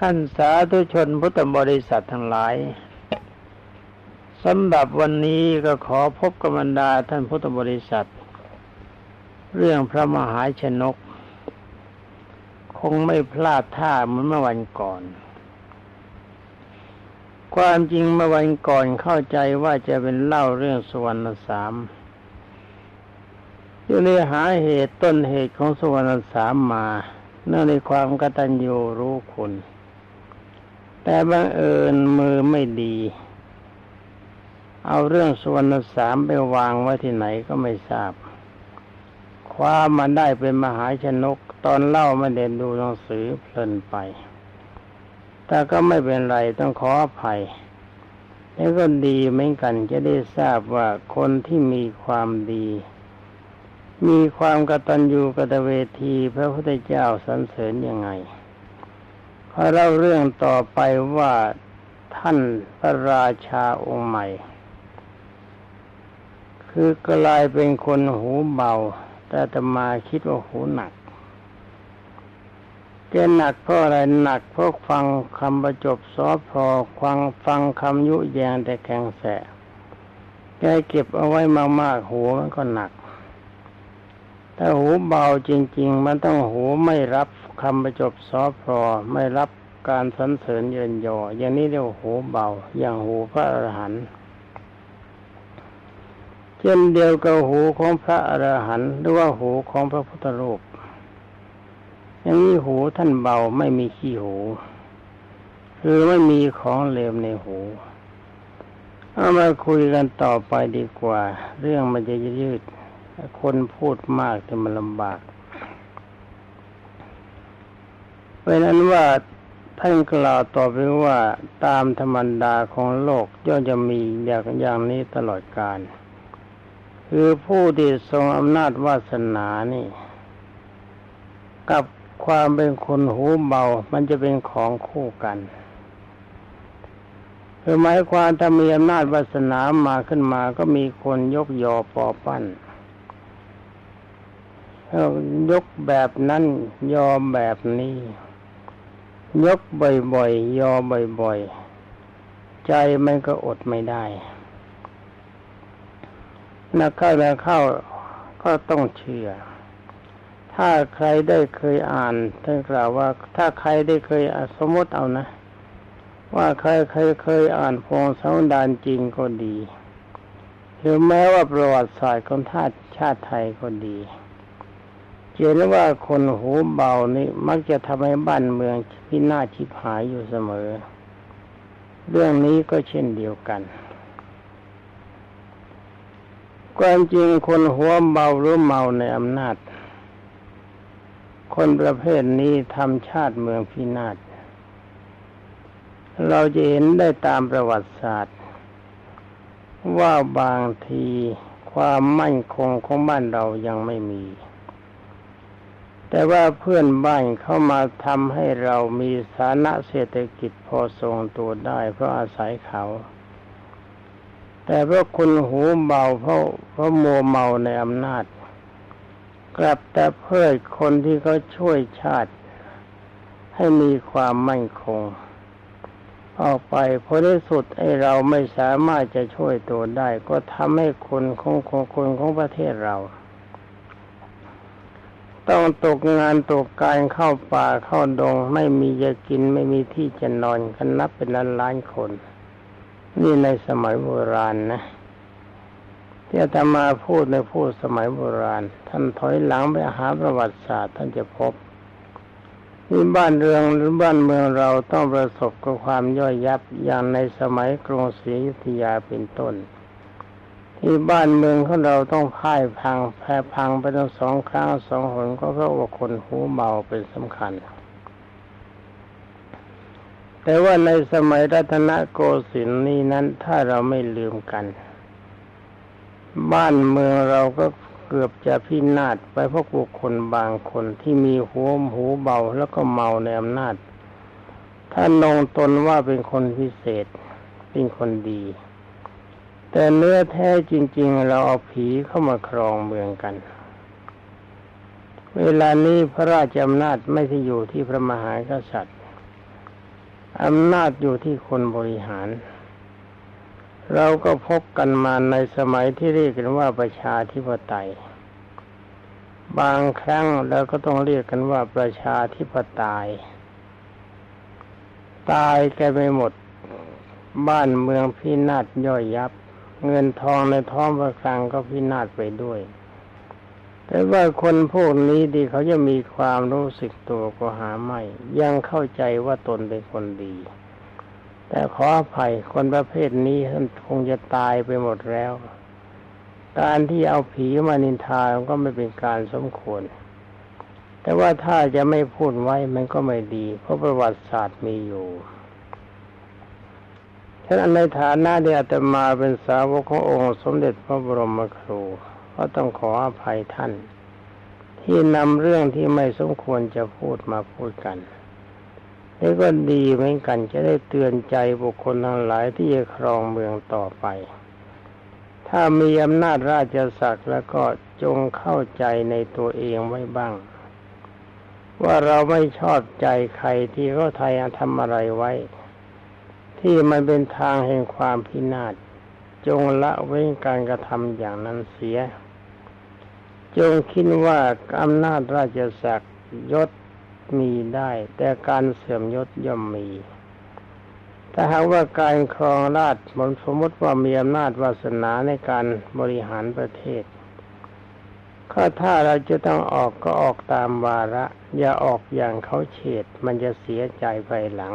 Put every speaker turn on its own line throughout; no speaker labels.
ท่านสาธุชนพุทธบริษัททั้งหลายสำหรับวันนี้ก็ขอพบกับบรรดาท่านพุทธบริษัท เรื่องพระมหาชนก คงไม่พลาดท่าเหมือนเมื่อวันก่อน ความจริงเมื่อวันก่อนเข้าใจว่าจะเป็นเล่าเรื่องสวรรณสามอยู่ในหาเหตุต้นเหตุของสวรรณสามมา เนื่องในความกตัญญูรู้คุณ แต่บังเอิญมือไม่ดี เอาเรื่องสวรรณสามไปวางไว้ที่ไหนก็ไม่ทราบ คว้ามาได้เป็นมหาชนก ตอนเล่าม่เด่นดูหนังสือเพลินไป แต่ก็ไม่เป็นไรต้องขออภัยแล้วก็ดีเหมือนกันจะได้ทราบว่าคนที่มีความดี มีความกตัญญูกตเวทีพระพุทธเจ้าสรรเสริญยังไง เล่าเรื่องต่อไปว่าท่านพระราชาองค์ใหม่ คือกลายเป็นคนหูเบา แต่ตมาคิดว่าหูหนักแกหนักเพราะอะไรหนักเพราะฟังคำประจบซอพอฟังฟังคำยุแยงแต่แข็งแสแกเก็บเอาไว้มากๆหูมันก็หนักถ้าหูเบาจริง ๆ มันต้องหูไม่รับ คำประจบซอพอไม่รับการสรรเสริญเยินยอ อย่างนี้เรียกว่าหูเบา อย่างหูพระอรหันต์เช่นเดียวกับหูของพระอรหันต์หรือว่าหูของพระพุทธรูปอย่างนี้หูท่านเบาไม่มีขี้หูคือไม่มีของเลวในหู เอามาคุยกันต่อไปดีกว่า เรื่องมันจะยืด คนพูดมากจะมันลำบาก เพราะนั้นว่าท่านกล่าวต่อไปว่าตามธรรมดาของโลกย่อมจะมีอย่างอย่างนี้ตลอดกาลคือผู้ที่ทรงอำนาจวาสนานี่ กับความเป็นคนหูเบา มันจะเป็นของคู่กันคือหมายความถ้ามีอำนาจวาสนามาขึ้นมาก็มีคนยกยอปอปั้นยกแบบนั้นยอแบบนี้ ยกบ่อยๆ ยอบ่อยๆ ใจมันก็อดไม่ได้นักเข้านักเข้าก็ต้องเชื่อ ถ้าใครได้เคยอ่านท่านกล่าวว่า ถ้าใครได้เคยสมมติเอานะ ว่าใครเคยเคยอ่านพงศาวดารจริงก็ดี หรือแม้ว่าประวัติศาสตร์ของชาติชาติไทยก็ดี เห็นว่าคนหูเบานี่มักจะทำให้บ้านเมืองพินาศชิบหายอยู่เสมอ เรื่องนี้ก็เช่นเดียวกันความจริงคนหัวเบาหรือเมาในอำนาจ คนประเภทนี้ทำชาติเมืองพินาศ เราจะเห็นได้ตามประวัติศาสตร์ ว่าบางทีความมั่นคงของบ้านเรายังไม่มี แต่ว่าเพื่อนบ้านเข้ามาทำให้เรามีฐานะเศรษฐกิจพอทรงตัวได้เพราะอาศัยเขา แต่เพราะคุณหูเบาเพราะเพราะมัวเมาในอำนาจ กลับแต่เพื่อคนที่เขาช่วยชาติ ให้มีความมั่นคง ออกไปพอที่สุดไอ้เราไม่สามารถจะช่วยตัวได้ ก็ทำให้คนของคนของประเทศเรา ต้องตกงานตกการเข้าป่าเข้าดง ไม่มีจะกินไม่มีที่จะนอนกันนับเป็นล้านล้านคน นี่ในสมัยโบราณนะที่อาตมาพูดในพูดสมัยโบราณ ท่านถอยหลังไปหาประวัติศาสตร์ท่านจะพบนี่บ้านเรืองหรือบ้านเมืองเราต้องประสบกับความย่อยยับอย่างในสมัยกรุงศรีอยุธยาเป็นต้น ที่บ้านเมืองของเราต้องพ่ายพังแพ้พังไปทั้งสองครั้งสองหนก็เพราะว่าคนหูเบาเป็นสำคัญ แต่ว่าในสมัยรัตนโกสินทร์นี้นั้นถ้าเราไม่ลืมกัน บ้านเมืองเราก็เกือบจะพินาศไปเพราะบุคคลบางคนที่มีหัวหูเบาแล้วก็เมาในอำนาจถ้านงตนว่าเป็นคนพิเศษ เป็นคนดี แต่เนื้อแท้จริง ๆ เราเอาผีเข้ามาครองเมืองกัน เวลานี้พระราชอำนาจไม่ได้อยู่ที่พระมหากษัตริย์อำนาจอยู่ที่คนบริหาร เราก็พบกันมาในสมัยที่เรียกกันว่าประชาธิปไตย บางครั้งเราก็ต้องเรียกกันว่าประชาธิปไตย ตายกันไปหมด บ้านเมืองพินาศย่อยยับ เงินทองในท้องประคลังก็พินาศไปด้วย แต่ว่าคนพวกนี้ดีเขาจะมีความรู้สึกตัวก็หาไม่ ยังเข้าใจว่าตนเป็นคนดี แต่ขออภัยคนประเภทนี้ท่านคงจะตายไปหมดแล้ว การที่เอาผีมานินทาก็ไม่เป็นการสมควร แต่ว่าถ้าจะไม่พูดไว้มันก็ไม่ดี เพราะประวัติศาสตร์มีอยู่ ฉะนั้นในฐานะที่อาตมาเป็นสาวกขององค์สมเด็จพระบรมครูก็ต้องขออภัยท่าน ที่นำเรื่องที่ไม่สมควรจะพูดมาพูดกันนี่ก็ดีเหมือนกันจะได้เตือนใจบุคคลทั้งหลายที่จะครองเมืองต่อไป ถ้ามีอำนาจราชศักดิ์แล้วก็จงเข้าใจในตัวเองไว้บ้าง ว่าเราไม่ชอบใจใครที่เขาไทยทำอะไรไว้ ที่มันเป็นทางแห่งความพินาศจงละเว้นการกระทำอย่างนั้นเสีย จงคิดว่าอำนาจราชศักดิ์ยศมีได้ แต่การเสื่อมยศย่อมมี ถ้าหากว่าการครองราชมนสมมติว่ามีอำนาจวาสนาในการบริหารประเทศก็ถ้าเราจะต้องออกก็ออกตามวาระ อย่าออกอย่างเขาเฉดมันจะเสียใจภายหลัง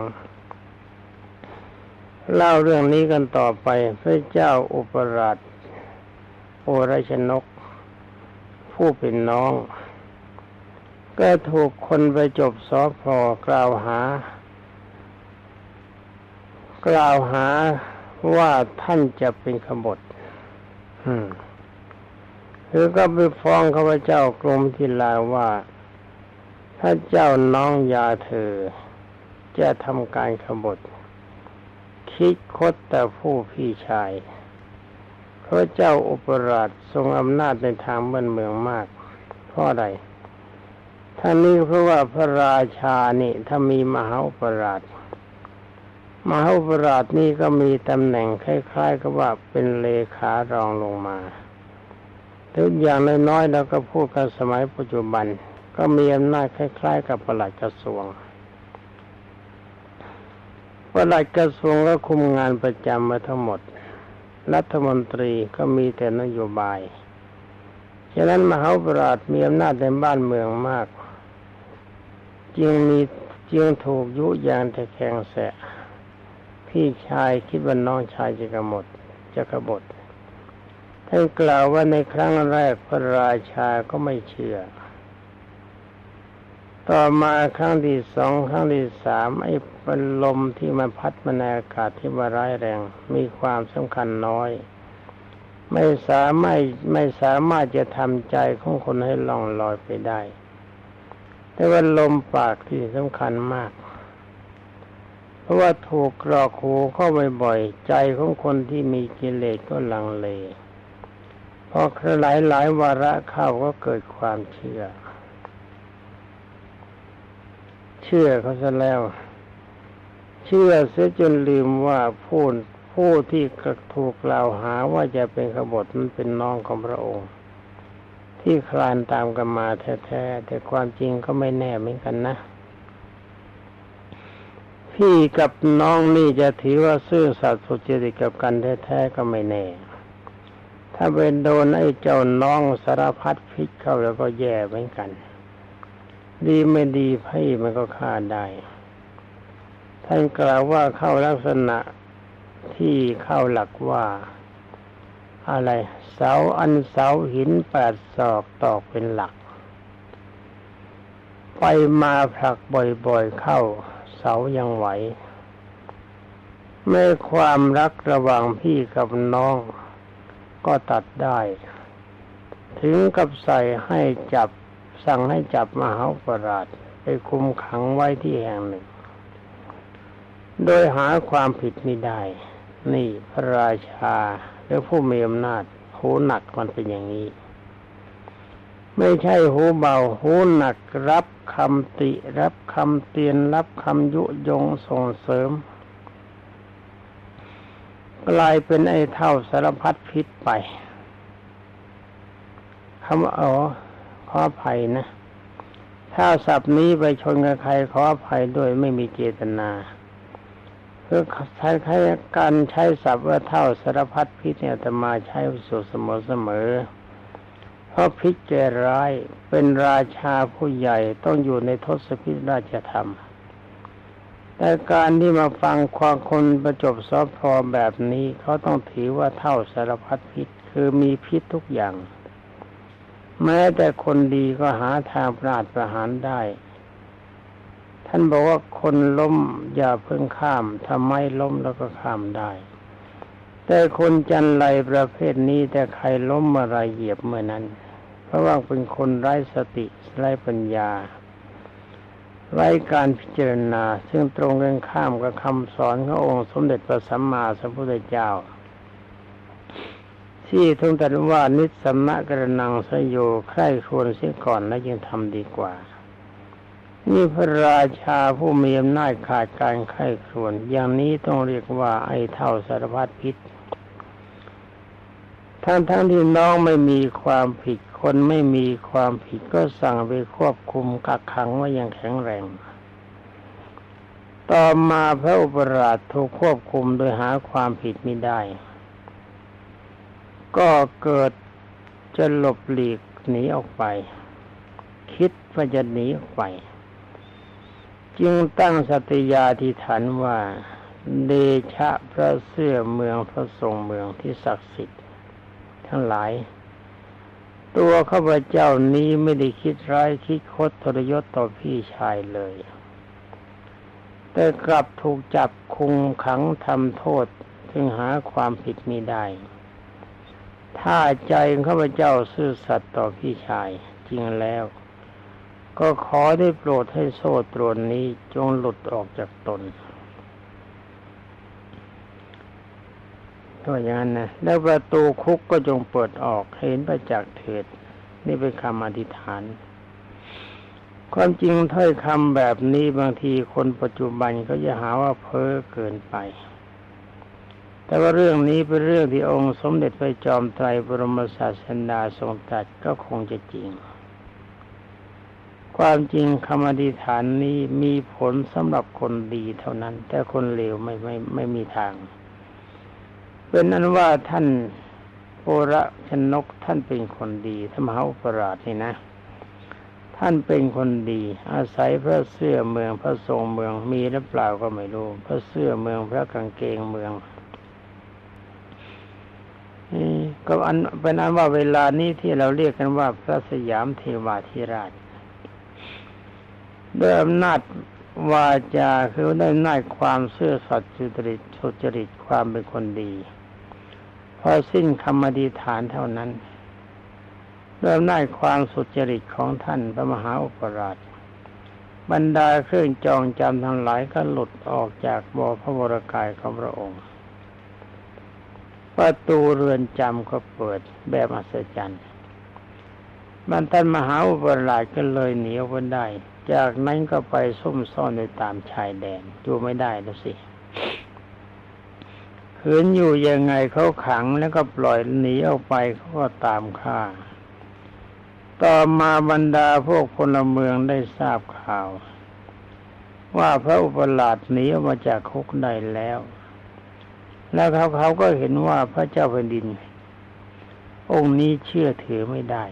เล่าเรื่องนี้กันต่อไป พระเจ้าอุปราชโอรชนก ผู้เป็นน้อง ก็ถูกคนไปจบสอพอกล่าวหา กล่าวหาว่าท่านจะเป็นขบฏอืมคือก็ไปฟ้องข้าพเจ้ากรมทิลาว่า ถ้าเจ้าน้องยาเธอ จะทำการขบฏ คิดคดแต่ผู้พี่ชาย พระเจ้าอุปราชทรงอำนาจในทางเมืองเมืองมาก เพราะอะไรท่านนี้เพราะว่าพระราชานี่ถ้ามีมหาอุปราช มหาอุปราชนี่ก็มีตำแหน่งคล้ายๆกับว่าเป็นเลขารองลงมาทุกอย่างน้อยๆเราก็พูดกันสมัยปัจจุบัน ก็มีอำนาจคล้าย ๆ กับประหลัดกระทรวง ปลัดกระทรวงก็คุมงานประจำมาทั้งหมด รัฐมนตรีก็มีแต่นโยบาย ฉะนั้นมหาปราชมีอำนาจในบ้านเมืองมาก จึงมีจึงถูกยุยางแต่แข็งแสะ พี่ชายคิดว่าน้องชายจะกระหมดจะกระบฏท่านกล่าวว่าในครั้งแรกพระราชาก็ไม่เชื่อ ต่อมาครั้งที่สองครั้งที่สามไอ้เป็นลมที่มันพัดมาในอากาศที่ว่าร้ายแรง มีความสำคัญน้อย ไม่สามารถไม่สามารถจะทำใจของคนให้ล่องลอยไปได้ แต่ว่าลมปากที่สำคัญมาก เพราะว่าถูกกรอกหูเข้าบ่อยๆใจของคนที่มีกิเลสก็ลังเลพอหลายหลายวาระเข้าก็เกิดความเชื่อ เชื่อเขาซะแล้ว เชื่อเสียจนลืมว่าผู้ผู้ที่ถูกกล่าวหาว่าจะเป็นขบฏมันเป็นน้องของพระองค์ ที่คลานตามกันมาแท้ๆแต่ความจริงก็ไม่แน่เหมือนกันนะพี่กับน้องนี่จะถือว่าซื่อสัตย์สุจริตกับกันแท้ๆก็ไม่แน่ ถ้าเป็นโดนไอ้เจ้าน้องสารพัดพิษเข้าแล้วก็แย่เหมือนกัน ดีไม่ดีพี่มันก็ฆ่าได้ท่านกล่าวว่าเข้าลักษณะที่เข้าหลักว่า อะไร เสาอันเสาหินแปดศอกตอกเป็นหลัก ไปมาผลักบ่อยๆเข้า เสายังไหวไม่ความรักระหว่างพี่กับน้อง ก็ตัดได้ ถึงกับใส่ให้จับ สั่งให้จับมหาปราชไปคุมขังไว้ที่แห่งหนึ่ง โดยหาความผิดไม่ได้ นี่พระราชาหรือผู้มีอำนาจ หูหนักมันเป็นอย่างนี้ ไม่ใช่หูเบา หูหนักรับคำติ รับคำเตือนรับคำยุยงส่งเสริม กลายเป็นไอ้เท่าสารพัดพิษไปคำว่าอ๋อ ขออภัยนะ ถ้าศัพท์นี้ไปชนกับใครขออภัยด้วยไม่มีเจตนาเพื่อใช้ใช้การใช้ศัพท์ว่าเท่าสารพัดพิษเนี่ยแต่มาใช้สุเสมอเสมอเพราะพิษแก่ร้ายเป็นราชาผู้ใหญ่ต้องอยู่ในทศพิธราชธรรมแต่การที่มาฟังความคนประจบซอพอแบบนี้เขาต้องถือว่าเท่าสารพัดพิษคือมีพิษทุกอย่าง แม้แต่คนดีก็หาทางปราดประหารได้ ท่านบอกว่าคนล้มอย่าเพิ่งข้ามทำไมล้มแล้วก็ข้ามได้ แต่คนจันไรประเภทนี้แต่ใครล้มเมื่อไรเหยียบเมื่อนั้น เพราะว่าเป็นคนไร้สติไร้ปัญญาไร้การพิจารณา ซึ่งตรงกันข้ามกับคำสอนขององค์สมเด็จพระสัมมาสัมพุทธเจ้า ที่ทรงตรัสว่านิสสัมะกระนังสยโยใคร่ควรเสียก่อนแล้วยังทำดีกว่า นี่พระราชาผู้มีอำนาจขาดการไข้ครวน อย่างนี้ต้องเรียกว่าไอ้เท่าสารพัดพิษทั้งทั้งที่น้องไม่มีความผิดคนไม่มีความผิดก็สั่งไปควบคุมกักขังไว้อย่างแข็งแรง ต่อมาพระอุปราชถูกควบคุมโดยหาความผิดไม่ได้ ก็เกิดจะหลบหลีกหนีออกไป คิดว่าจะหนีออกไป จึงตั้งสติยาธิฐานว่า เดชะพระเสื้อเมืองพระทรงเมืองที่ศักดิ์สิทธิ์ ทั้งหลาย ตัวข้าพเจ้านี้ไม่ได้คิดร้ายคิดคดทรยศต่อพี่ชายเลยแต่กลับถูกจับคุมขังทำโทษจึงหาความผิดมิได้ ถ้าใจเข้าพเจ้าซื่อสัตย์ต่อพี่ชายจริงแล้ว ก็ขอได้โปรดให้โซ่ตรวนนี้จงหลุดออกจากตนตัวอย่างนั้นนะแล้วประตูคุกก็จงเปิดออกให้เห็นประจักษ์เถิด นี่เป็นคำอธิษฐาน ความจริงถ้อยคำแบบนี้บางทีคนปัจจุบันก็จะหาว่าเพ้อเกินไป แต่ว่าเรื่องนี้เป็นเรื่องที่องค์สมเด็จพระจอมไตรบรมศาสดาทรงตรัสก็คงจะจริง ความจริงคำอธิษฐานนี้มีผลสำหรับคนดีเท่านั้น แต่คนเลวไม่ไม่ไม่มีทาง เป็นนั้นว่าท่านโอระชนกท่านเป็นคนดีท่านมหาอุปราชนี่นะ ท่านเป็นคนดี อาศัยพระเสื้อเมืองพระทรงเมืองมีหรือเปล่าก็ไม่รู้ พระเสื้อเมืองพระกางเกงเมือง ก็อันเป็นอันว่าเวลานี้ที่เราเรียกกันว่าพระสยามเทวาธิราชด้วยอำนาจวาจาคือด้วยอำนาจความเสื่อสัตย์สุจริตสุจริตความเป็นคนดีพอสิ้นคำอธิษฐานเท่านั้นด้วยอำนาจความสุจริตของท่านพระมหาอุปราช บรรดาเครื่องจองจำทั้งหลายก็หลุดออกจากบ่อพระวรกายของพระองค์ ประตูเรือนจำก็เปิดแบบอัศจรรย์บรรท่านมหาอุปราชก็เลยหนีออกมาได้ จากนั้นก็ไปซุ่มซ่อนในตามชายแดนอยู่ไม่ได้แล้วสิขืนอยู่ยังไงเขาขังแล้วก็ปล่อยหนีออกไปเขาก็ตามฆ่า ต่อมาบรรดาพวกพลเมืองได้ทราบข่าว ว่าพระอุปราชหนีออกมาจากคุกได้แล้ว แล้วเขาเขาก็เห็นว่าพระเจ้าแผ่นดิน องค์นี้เชื่อถือไม่ได้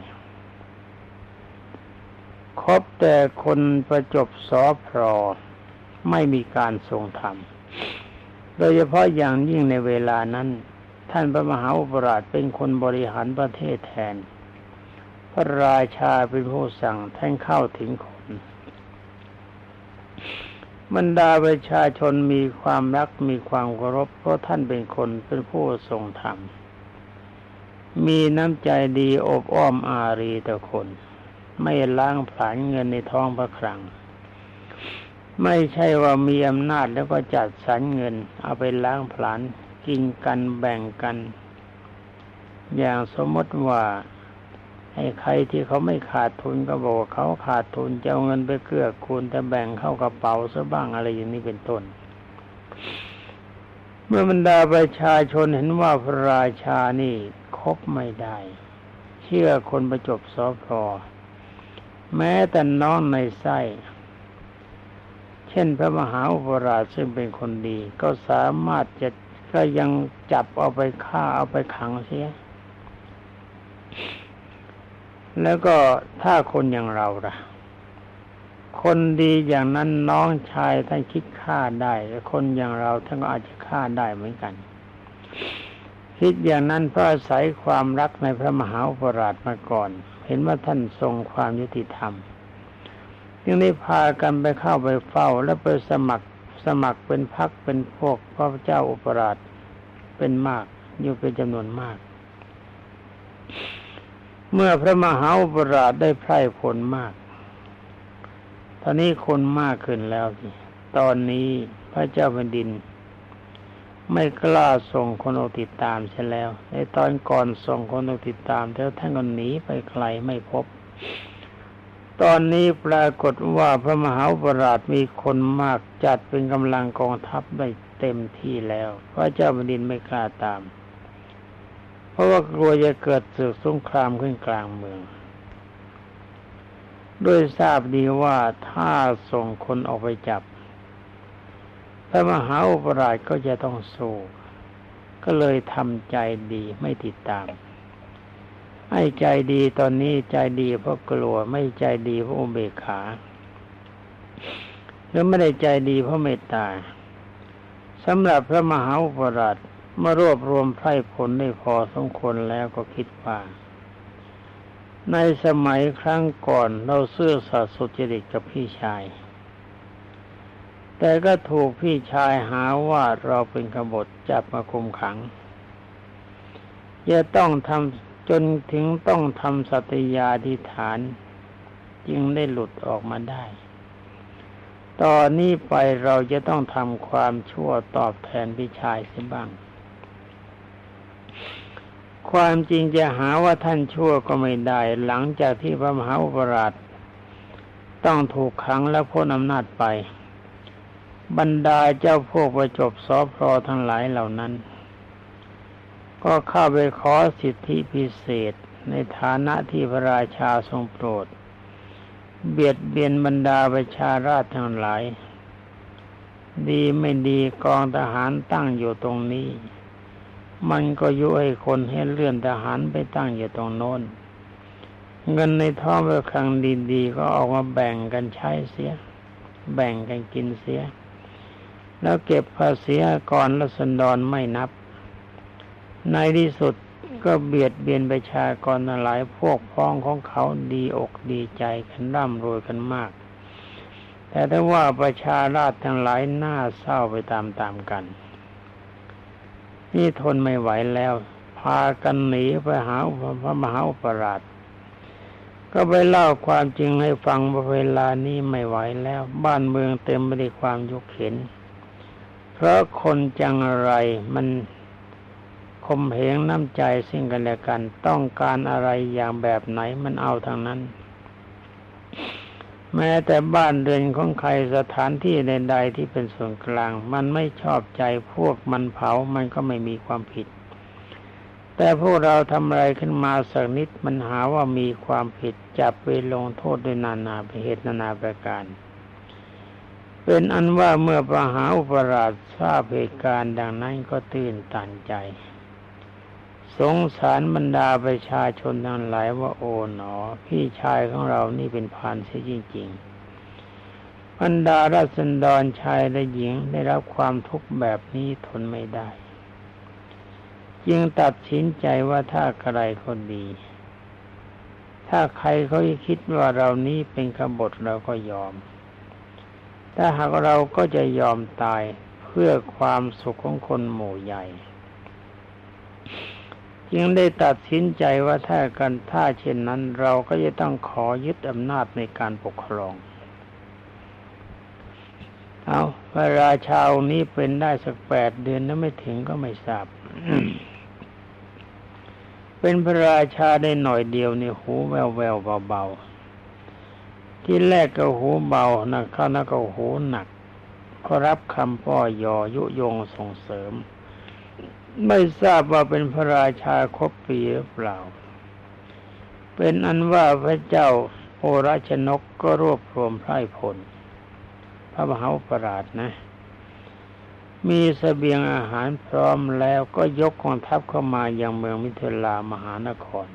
คบแต่คนประจบสอพรอไม่มีการทรงธรรม โดยเฉพาะอย่างยิ่งในเวลานั้น ท่านพระมหาอุปราชเป็นคนบริหารประเทศแทน พระราชาเป็นผู้สั่งท่านเข้าถึงคน บรรดาประชาชนมีความรักมีความเคารพเพราะท่านเป็นคนเป็นผู้ทรงธรรม มีน้ำใจดีอบอ้อมอารีต่อคน ไม่ล้างผลาญเงินในท้องพระคลัง ไม่ใช่ว่ามีอำนาจแล้วก็จัดสรรเงิน เอาไปล้างผลาญกินกันแบ่งกัน อย่างสมมติว่า ให้ใครที่เขาไม่ขาดทุนก็บอกว่าเขาขาดทุนจะเอาเงินไปเกื้อกูลแต่แบ่งเข้ากระเป๋าซะบ้างอะไรอย่างนี้เป็นต้น เมื่อบรรดาประชาชนเห็นว่าพระราชานี่คบไม่ได้ เชื่อคนประจบสอพอแม้แต่น้องในไส้เช่นพระมหาอุปราชซึ่งเป็นคนดี ก็สามารถจะก็ยังจับเอาไปฆ่าเอาไปขังเสีย แล้วก็ถ้าคนอย่างเราล่ะ คนดีอย่างนั้นน้องชายท่านคิดฆ่าได้ คนอย่างเราท่านก็อาจจะฆ่าได้เหมือนกัน คิดอย่างนั้นเพราะอาศัยความรักในพระมหาอุปราชมาก่อน เห็นว่าท่านทรงความยุติธรรม จึงได้พากันไปเข้าไปเฝ้าและไปสมัครสมัครเป็นพักเป็นพวกพระเจ้าอุปราชเป็นมากอยู่เป็นจำนวนมาก เมื่อพระมหาอุปราชได้ไพร่ผลมาก ตอนนี้คนมากขึ้นแล้วสิตอนนี้พระเจ้าแผ่นดิน ไม่กล้าส่งคนออกติดตามเสียแล้ว ในตอนก่อนส่งคนออกติดตามแล้วท่านก็หนีไปไกลไม่พบ ตอนนี้ปรากฏว่าพระมหาอุปราชมีคนมากจัดเป็นกำลังกองทัพได้เต็มที่แล้ว พระเจ้าแผ่นดินไม่กล้าตาม ราะว่ากลัวจะเกิดศึกสงครามขึ้นกลางเมือง ด้วยทราบดีว่าถ้าส่งคนออกไปจับพระมหาอุปราชก็จะต้องสู้ก็เลยทำใจดีไม่ติดตาม ให้ใจดีตอนนี้ใจดีเพราะกลัวไม่ใจดีเพราะอุเบกขาหรือไม่ได้ใจดีเพราะเมตตาสำหรับพระมหาอุปราช เมื่อรวบรวมไพร่ผลได้พอสมควรแล้วก็คิดว่า ในสมัยครั้งก่อนเราเสื่อสัตย์สุจริตกับพี่ชาย แต่ก็ถูกพี่ชายหาว่าเราเป็นขบฏจับมาคุมขังจะต้องทำจนถึงต้องทำสัตยาธิฐาน จึงได้หลุดออกมาได้ ตอนนี้ไปเราจะต้องทำความชั่วตอบแทนพี่ชายเสียบ้าง ความจริงจะหาว่าท่านชั่วก็ไม่ได้ หลังจากที่พระมหาอุปราชต้องถูกขังและพ้นอำนาจไป บรรดาเจ้าพวกประจบสอพรทั้งหลายเหล่านั้น ก็เข้าไปขอสิทธิพิเศษในฐานะที่พระราชาทรงโปรด เบียดเบียนบรรดาประชาราชทั้งหลาย ดีไม่ดีกองทหารตั้งอยู่ตรงนี้ มันก็ยุให้คนให้เลื่อนทหารไปตั้งอยู่ตรงโน้น เงินในท้องเมื่อครั้งดีๆ ก็ออกมาแบ่งกันใช้เสีย แบ่งกันกินเสีย แล้วเก็บภาษีก่อนรัศดรไม่นับ ในที่สุดก็เบียดเบียนประชากรหลายพวกพ้องของเขาดีอกดีใจกันร่ำรวยกันมาก แต่ถ้าว่าประชาราชทั้งหลายน่าเศร้าไปตามๆกัน นี่ทนไม่ไหวแล้ว พากันหนีไปหาพระมหาอุปราชก็ไปเล่าความจริงให้ฟังว่าเวลานี้ไม่ไหวแล้ว บ้านเมืองเต็มไปด้วยความยุกเข็น เพราะคนจังไรมันคมเหงน้ำใจสิ่งกันและกัน ต้องการอะไรอย่างแบบไหนมันเอาทางนั้น แม้แต่บ้านเรือนของใครสถานที่ใดๆที่เป็นส่วนกลาง มันไม่ชอบใจพวกมันเผามันก็ไม่มีความผิด แต่พวกเราทำอะไรขึ้นมาสักนิดมันหาว่ามีความผิดจับไปลงโทษด้วยนานาเหตุนานาประการ เป็นอันว่าเมื่อประหาอุปราชทราบเหตุการณ์ดังนั้นก็ตื่นตันใจ สงสารบรรดาประชาชนทั้งหลายว่าโอ๋หนอ พี่ชายของเรานี่เป็นพานเสียจริงๆบรรดาราษฎรชายและหญิงได้รับความทุกข์แบบนี้ทนไม่ได้ จึงตัดสินใจว่าถ้าใครคนดี ถ้าใครเขาคิดว่าเรานี้เป็นขบฏเราก็ยอม ถ้าหากเราก็จะยอมตายเพื่อความสุขของคนหมู่ใหญ่ จึงได้ตัดสินใจว่าถ้ากันถ้าเช่นนั้น เราก็จะต้องขอยึดอำนาจในการปกครอง เอาพระราชาองค์นี้เป็นได้สักแปดเดือนแล้วไม่ถึงก็ไม่ทราบเป็นพระราชาได้หน่อยเดียวนี่หูแววแววเบาๆ ที่แรกก็หูเบานะข้านั้นก็หูหนัก ก็รับคำป้อยอยุยงส่งเสริม ไม่ทราบว่าเป็นพระราชาครบปีหรือเปล่า เป็นอันว่าพระเจ้าโอราชนกก็รวบรวมไพร่พล พระมหาอุปราชนะ มีสเสบียงอาหารพร้อมแล้วก็ยกกองทัพเข้ามายังเมืองมิถิลามหานคร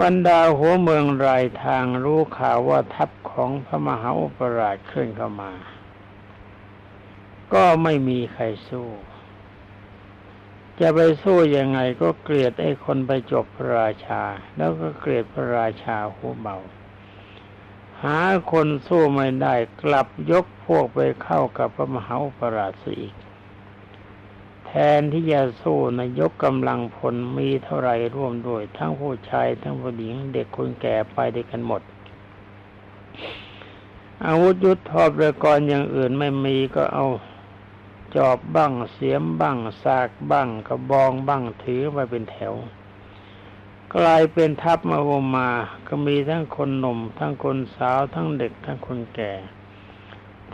บรรดาหัวเมืองรายทางรู้ข่าวว่าทัพของพระมหาอุปราชเคลื่อนเข้ามา ก็ไม่มีใครสู้ จะไปสู้ยังไงก็เกลียดไอ้คนไปจบพระราชา แล้วก็เกลียดพระราชาหัวเบา หาคนสู้ไม่ได้กลับยกพวกไปเข้ากับพระมหาอุปราชอีก แทนที่จะสู้นะยกกำลังพลมีเท่าไรร่วมด้วย ทั้งผู้ชายทั้งผู้หญิงเด็กคนแก่ไปด้วยกันหมด อาวุธยุทธปกรณ์อย่างอื่นไม่มีก็เอา จอบบ้างเสียมบ้างสากบ้างกระบองบ้างถือมาเป็นแถว กลายเป็นทัพมาโอมา ก็มีทั้งคนหนุ่ม ทั้งคนสาวทั้งเด็กทั้งคนแก่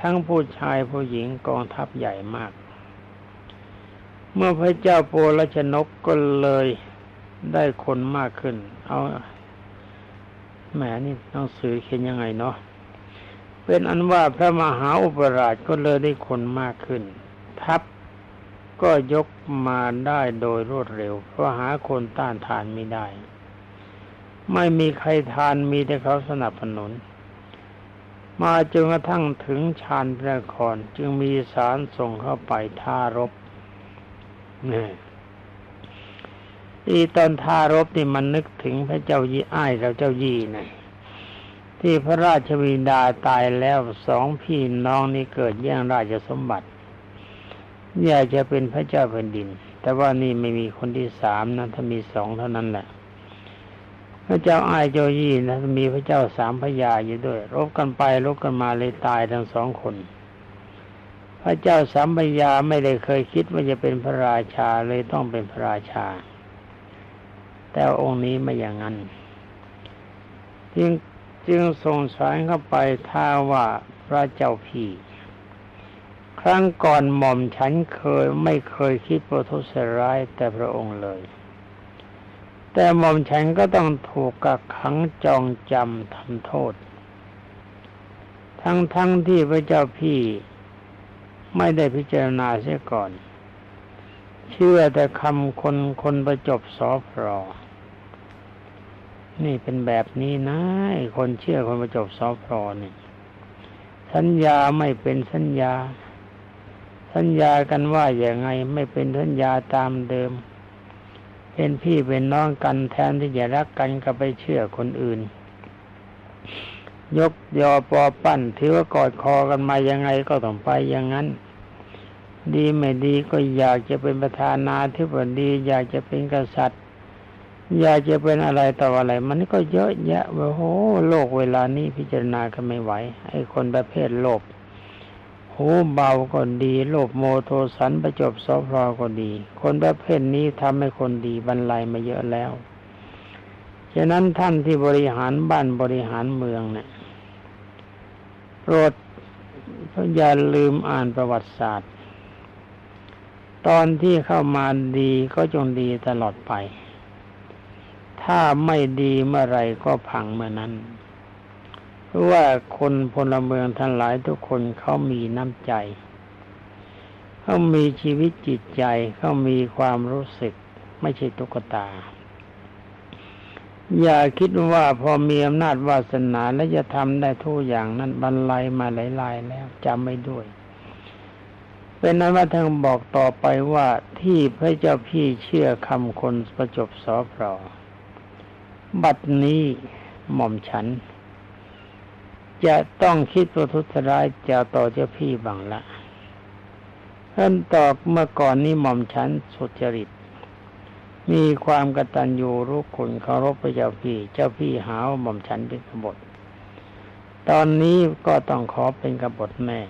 ทั้งผู้ชายผู้หญิงกองทัพใหญ่มาก เมื่อพระเจ้าโปรชนกก็เลยได้คนมากขึ้น เอาแหมนี่ต้องสื่อเขียนยังไงเนาะเป็นอันว่าพระมหาอุปราชก็เลยได้คนมากขึ้น ทัพก็ยกมาได้โดยรวดเร็ว เพราะหาคนต้านทานไม่ได้ ไม่มีใครทานมีแต่เขาสนับสนุน มาจนกระทั่งถึงชานพระนครจึงมีสารส่งเข้าไปท่ารบนี่อีตอนท่ารบนี่มันนึกถึงพระเจ้ายี่อ้ายเราเจ้ายี่นะที่พระราชวินดาตายแล้วสองพี่น้องนี่เกิดแย่งราชสมบัติ อยากจะเป็นพระเจ้าแผ่นดิน แต่ว่านี่ไม่มีคนที่สามนะถ้ามีสองเท่านั้นแหละ พระเจ้าอายเจ้ายี่นะมีพระเจ้าสามพระยาอยู่ด้วย รบกันไปรบกันมาเลยตายทั้งสองคน พระเจ้าสามพระยาไม่ได้เคยคิดว่าจะเป็นพระราชาเลยต้องเป็นพระราชา แต่องค์นี้ไม่อย่างนั้นจึงจึงส่งสารเข้าไปท้าว่าพระเจ้าพี่ ครั้งก่อนหม่อมฉันเคยไม่เคยคิดประทุษร้ายแต่พระองค์เลย แต่หม่อมฉันก็ต้องถูกกักขังจองจำทำโทษ ทั้งทั้งที่พระเจ้าพี่ไม่ได้พิจารณาเสียก่อน เชื่อแต่คำคนคนประจบสอพรอนี่เป็นแบบนี้นะคนเชื่อคนประจบสอพรอนี่สัญญาไม่เป็นสัญญา สัญญากันว่าอย่างไงไม่เป็นสัญญาตามเดิม เป็นพี่เป็นน้องกันแทนที่จะรักกันก็ไปเชื่อคนอื่น ยกยอปอปั้นถือว่ากอดคอกันมายังไงก็ต้องไปอย่างนั้น ดีไม่ดีก็อยากจะเป็นประธานาธิบดีอยากจะเป็นกษัตริย์ อยากจะเป็นอะไรต่ออะไร มันก็เยอะแยะโอ้โหโลกเวลานี้พิจารณากันไม่ไหวไอ้คนประเภทโลภ หูเบาก็ดีโลภโมโทสันประจบซอฟรอก็ดี คนประเภทนี้ทำให้คนดีบรรลัยมาเยอะแล้ว ฉะนั้นท่านที่บริหารบ้านบริหารเมืองเนี่ยโปรดอย่าลืมอ่านประวัติศาสตร์ ตอนที่เข้ามาดีก็จงดีตลอดไป ถ้าไม่ดีเมื่อไรก็พังเมื่อนั้น ว่าคนพลเมืองทั้งหลายทุกคนเขามีน้ำใจ เขามีชีวิตจิตใจ เขามีความรู้สึก ไม่ใช่ตุ๊กตา อย่าคิดว่าพอมีอำนาจวาสนาและจะทำได้ทุกอย่างนั้นบรรลัยมาหลายๆแล้วจำไม่ด้วย เป็นนั้นว่าท่านบอกต่อไปว่าที่พระเจ้าพี่เชื่อคำคนประจบสอพรอบัดนี้หม่อมฉัน จะต้องคิดประทุษร้ายจะต่อเจ้าพี่บังละท่านตอบเมื่อก่อนนี้หม่อมฉันสุจริต มีความกตัญญูรู้คุณเคารพพระเจ้าพี่ เจ้าพี่หาวหม่อมฉันเป็นกบฏตอนนี้ก็ต้องขอเป็นกบฏแม่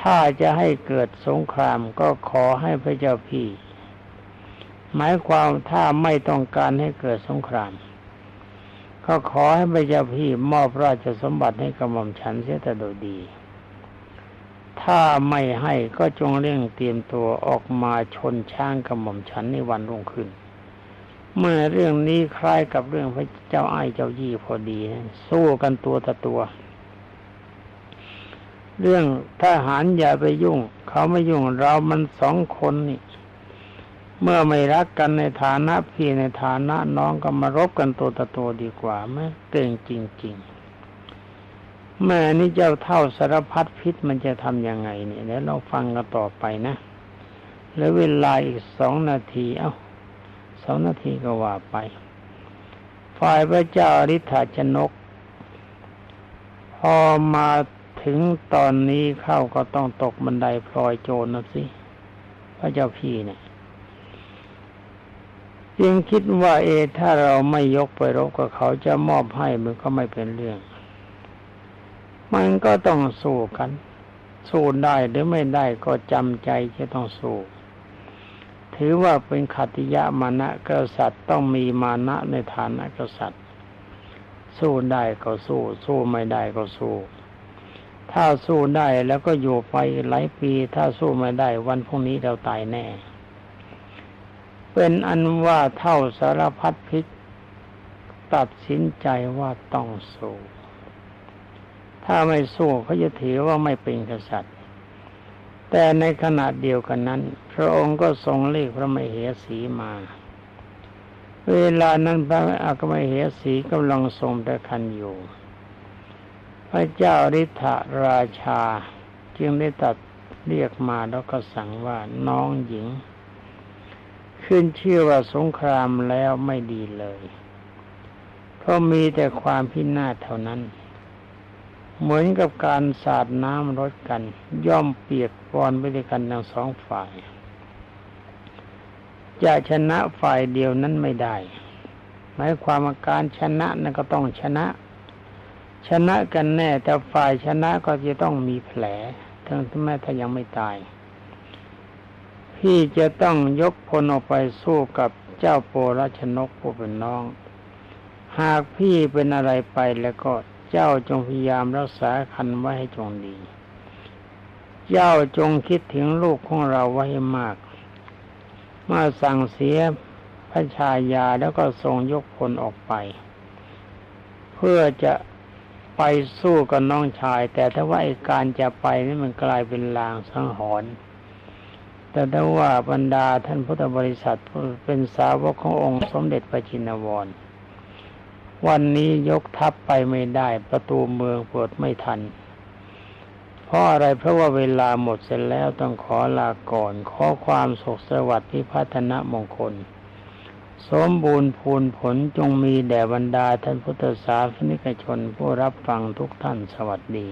ถ้าจะให้เกิดสงครามก็ขอให้พระเจ้าพี่ หมายความถ้าไม่ต้องการให้เกิดสงคราม ก็ขอให้พระเจ้าพี่มอบราชสมบัติให้กระหม่อมฉันเสียแต่โดยดี ถ้าไม่ให้ก็จงเร่งเตรียมตัวออกมาชนช้างกระหม่อมฉันในวันรุ่งขึ้น เมื่อเรื่องนี้คล้ายกับเรื่องพระเจ้าไอ้เจ้ายี่พอดีนะสู้กันตัวต่อตัว เรื่องทหารอย่าไปยุ่ง เขาไม่ยุ่งเรามันสองคนนี่ เมื่อไม่รักกันในฐานะพี่ในฐานะน้องก็มารบกันตัวต่อตัวดีกว่าไหมเก่งจริง ๆ แม่นี่เจ้าเท่าสารพัดพิษมันจะทำยังไงเนี่ยเดี๋ยวเราฟังกันต่อไปนะ แล้วเวลาอีกสองนาทีเอ้าสองนาทีก็ว่าไป ฝ่ายพระเจ้าอริ t าชนก พอมาถึงตอนนี้เข้าก็ต้องตกบันไดพลอยโจรนะสิ พระเจ้าพี่เนี่ย ยังคิดว่า เอ ถ้าเราไม่ยกไปรบกับเขาจะมอบให้มันก็ไม่เป็นเรื่อง มันก็ต้องสู้กัน สู้ได้หรือไม่ได้ก็จำใจจะต้องสู้ถือว่าเป็นขัตติยะมานะกษัตริย์ต้องมีมานะในฐานะกษัตริย์ สู้ได้ก็สู้ สู้ไม่ได้ก็สู้ ถ้าสู้ได้แล้วก็อยู่ไปหลายปี ถ้าสู้ไม่ได้วันพรุ่งนี้เราตายแน่ เป็นอันว่าเท่าสารพัดพิษ ตัดสินใจว่าต้องสู้ถ้าไม่สู้เขาจะถือว่าไม่เป็นกษัตริย์ แต่ในขณะเดียวกันนั้น พระองค์ก็ทรงเรียกพระมเหสีมา เวลานั้นพระอัครมเหสีกำลังทรงประคันอยู่ พระเจ้าฤทธาราชา จึงได้ตัดเรียกมาแล้วก็สั่งว่าน้องหญิง ขึ้นชื่อว่าสงครามแล้วไม่ดีเลย เพราะมีแต่ความพินาศเท่านั้น เหมือนกับการสาดน้ำรดกัน ย่อมเปียกปอนไปด้วยกันทั้งสองฝ่าย จะชนะฝ่ายเดียวนั้นไม่ได้ หมายความว่าการชนะนั่นก็ต้องชนะ ชนะกันแน่แต่ฝ่ายชนะก็จะต้องมีแผลทั้งแม้ถ้ายังไม่ตาย พี่จะต้องยกพลออกไปสู้กับเจ้าโปรชนกผู้เป็นน้อง หากพี่เป็นอะไรไปแล้วก็เจ้าจงพยายามรักษาคันไว้ให้จงดี เจ้าจงคิดถึงลูกของเราไว้ให้มากมื่อสั่งเสียพระชายาแล้วก็ทรงยกพลออกไป เพื่อจะไปสู้กับน้องชาย แต่ถ้าว่าการจะไปนี่มันกลายเป็นลางสังหรณ์ แต่ถ้าว่าบรรดาท่านพุทธบริษัทเป็นสาวกขององค์สมเด็จพระจินวร วันนี้ยกทัพไปไม่ได้ประตูเมืองเปิดไม่ทัน เพราะอะไรเพราะว่าเวลาหมดเสร็จแล้วต้องขอลาก่อน ขอความสุขสวัสดิ์พิพัฒนมงคล สมบูรณ์พูนผลจงมีแด่บรรดาท่านพุทธศาสนิกชนผู้รับฟังทุกท่านสวัสดี